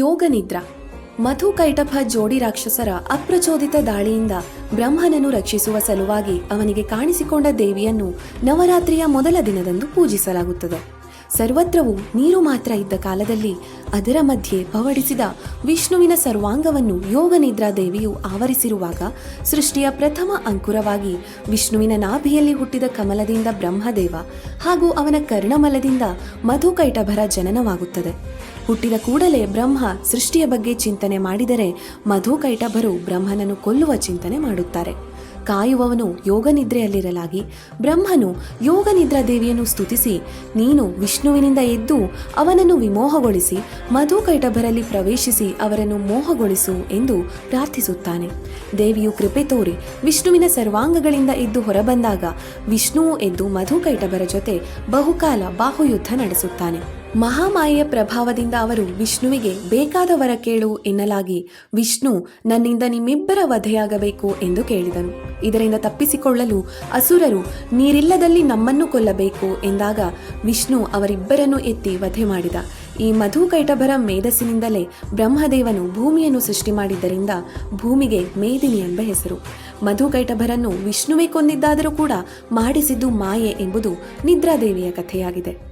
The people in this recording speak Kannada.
ಯೋಗನಿದ್ರಾ. ಮಧು ಕೈಟಭ ಜೋಡಿ ರಾಕ್ಷಸರ ಅಪ್ರಚೋದಿತ ದಾಳಿಯಿಂದ ಬ್ರಹ್ಮನನ್ನು ರಕ್ಷಿಸುವ ಸಲುವಾಗಿ ಅವನಿಗೆ ಕಾಣಿಸಿಕೊಂಡ ದೇವಿಯನ್ನು ನವರಾತ್ರಿಯ ಮೊದಲ ದಿನದಂದು ಪೂಜಿಸಲಾಗುತ್ತದೆ. ಸರ್ವತ್ರವೂ ನೀರು ಮಾತ್ರ ಇದ್ದ ಕಾಲದಲ್ಲಿ ಅದರ ಮಧ್ಯೆ ಪವಡಿಸಿದ ವಿಷ್ಣುವಿನ ಸರ್ವಾಂಗವನ್ನು ಯೋಗನಿದ್ರಾ ದೇವಿಯು ಆವರಿಸಿರುವಾಗ ಸೃಷ್ಟಿಯ ಪ್ರಥಮ ಅಂಕುರವಾಗಿ ವಿಷ್ಣುವಿನ ನಾಭಿಯಲ್ಲಿ ಹುಟ್ಟಿದ ಕಮಲದಿಂದ ಬ್ರಹ್ಮದೇವ ಹಾಗೂ ಅವನ ಕರ್ಣಮಲದಿಂದ ಮಧುಕೈಟಭರ ಜನನವಾಗುತ್ತದೆ. ಹುಟ್ಟಿದ ಕೂಡಲೇ ಬ್ರಹ್ಮ ಸೃಷ್ಟಿಯ ಬಗ್ಗೆ ಚಿಂತನೆ ಮಾಡಿದರೆ ಮಧುಕೈಟಭರು ಬ್ರಹ್ಮನನ್ನು ಕೊಲ್ಲುವ ಚಿಂತನೆ ಮಾಡುತ್ತಾರೆ. ಕಾಯುವವನು ಯೋಗನಿದ್ರೆಯಲ್ಲಿರಲಾಗಿ ಬ್ರಹ್ಮನು ಯೋಗನಿದ್ರಾ ದೇವಿಯನ್ನು ಸ್ತುತಿಸಿ, ನೀನು ವಿಷ್ಣುವಿನಿಂದ ಎದ್ದು ಅವನನ್ನು ವಿಮೋಹಗೊಳಿಸಿ, ಮಧುಕೈಟಭರಲ್ಲಿ ಪ್ರವೇಶಿಸಿ ಅವರನ್ನು ಮೋಹಗೊಳಿಸು ಎಂದು ಪ್ರಾರ್ಥಿಸುತ್ತಾನೆ. ದೇವಿಯು ಕೃಪೆ ತೋರಿ ವಿಷ್ಣುವಿನ ಸರ್ವಾಂಗಗಳಿಂದ ಎದ್ದು ಹೊರಬಂದಾಗ ವಿಷ್ಣುವು ಎದ್ದು ಮಧುಕೈಟಭರ ಜೊತೆ ಬಹುಕಾಲ ಬಾಹುಯುದ್ಧ ನಡೆಸುತ್ತಾನೆ. ಮಹಾಮಾಯೆಯ ಪ್ರಭಾವದಿಂದ ಅವರು ವಿಷ್ಣುವಿಗೆ ಬೇಕಾದ ವರ ಕೇಳು ಎನ್ನಲಾಗಿ ವಿಷ್ಣು ನನ್ನಿಂದ ನಿಮ್ಮಿಬ್ಬರ ವಧೆಯಾಗಬೇಕು ಎಂದು ಕೇಳಿದನು. ಇದರಿಂದ ತಪ್ಪಿಸಿಕೊಳ್ಳಲು ಅಸುರರು ನೀರಿಲ್ಲದಲ್ಲಿ ನಮ್ಮನ್ನು ಕೊಲ್ಲಬೇಕು ಎಂದಾಗ ವಿಷ್ಣು ಅವರಿಬ್ಬರನ್ನು ಎತ್ತಿ ವಧೆ ಮಾಡಿದ. ಈ ಮಧುಕೈಟಭರ ಮೇಧಸ್ಸಿನಿಂದಲೇ ಬ್ರಹ್ಮದೇವನು ಭೂಮಿಯನ್ನು ಸೃಷ್ಟಿ ಮಾಡಿದ್ದರಿಂದ ಭೂಮಿಗೆ ಮೇದಿನಿ ಎಂಬ ಹೆಸರು. ಮಧುಕೈಟಭರನ್ನು ವಿಷ್ಣುವೇ ಕೊಂದಿದ್ದಾದರೂ ಕೂಡ ಮಾಡಿಸಿದ್ದು ಮಾಯೆ ಎಂಬುದು ನಿದ್ರಾದೇವಿಯ ಕಥೆಯಾಗಿದೆ.